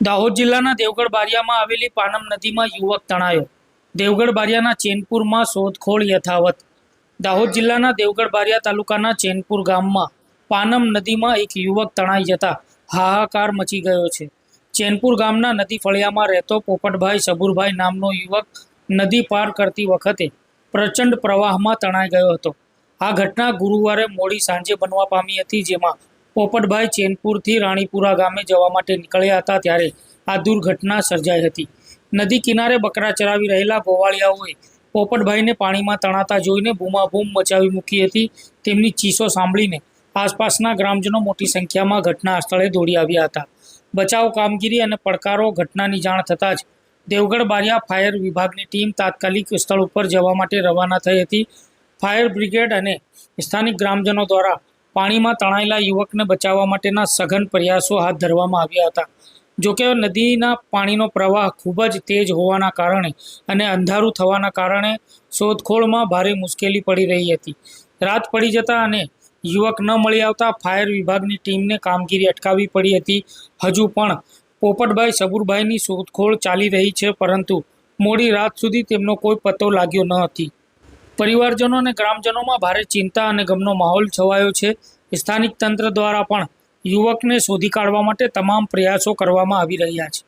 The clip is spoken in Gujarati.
દાહોદ જિલ્લાના દેવગઢ બારિયામાં આવેલી પાનમ નદીમાં યુવક તણાયો. દેવગઢ બારિયાના ચેનપુરમાં શોધખોળ યથાવત. દાહોદ જિલ્લાના દેવગઢ બારિયા તાલુકાના ચેનપુર ગામમાં પાનમ નદીમાં એક યુવક તણાઈ જતા હાહાકાર મચી ગયો છે. ચેનપુર ગામના નદી ફળિયામાં રહેતો પોપટભાઈ સબુરભાઈ નામનો યુવક નદી પાર કરતી વખતે પ્રચંડ પ્રવાહમાં તણાઈ ગયો હતો. આ ઘટના ગુરુવારે મોડી સાંજે બનવા પામી હતી, જેમાં પોપટભાઈ ચેનપુરથી રાણીપુરા ગામે જવા માટે નીકળ્યા હતા ત્યારે આ દુર્ઘટના સર્જાઈ હતી. નદી કિનારે બકરા ચરાવી રહેલા ગોવાળિયાઓએ પોપટભાઈને પાણીમાં તણાતા જોઈને બૂમાબૂમ મચાવી મૂકી હતી. તેમની ચીસો સાંભળીને આસપાસના ગ્રામજનો મોટી સંખ્યામાં ઘટના સ્થળે દોડી આવ્યા હતા. બચાવ કામગીરી અને પડકારો ઘટનાની જાણ થતાં જ દેવગઢ બારિયા ફાયર વિભાગની ટીમ તાત્કાલિક સ્થળ ઉપર જવા માટે રવાના થઈ હતી. ફાયર બ્રિગેડ અને સ્થાનિક ગ્રામજનો દ્વારા પાણીમાં તણાયેલા યુવકને બચાવવા માટેના સઘન પ્રયાસો હાથ ધરવામાં આવ્યા હતા. જોકે નદીના પાણીનો પ્રવાહ ખૂબ જ તેજ હોવાના કારણે અને અંધારું થવાના કારણે શોધખોળમાં ભારે મુશ્કેલી પડી રહી હતી. રાત પડી જતા અને યુવક ન મળી આવતા ફાયર વિભાગની ટીમને કામગીરી અટકાવવી પડી હતી. હજુ પણ પોપટભાઈ સબુરભાઈની શોધખોળ ચાલી રહી છે, પરંતુ મોડી રાત સુધી તેમનો કોઈ પત્તો લાગ્યો ન હતી. પરિવારજનો અને ગ્રામજનોમાં ભારે ચિંતા અને ગમનો માહોલ છવાયો છે. સ્થાનિક તંત્ર દ્વારા પણ યુવકને શોધી કાઢવા માટે તમામ પ્રયાસો કરવામાં આવી રહ્યા છે.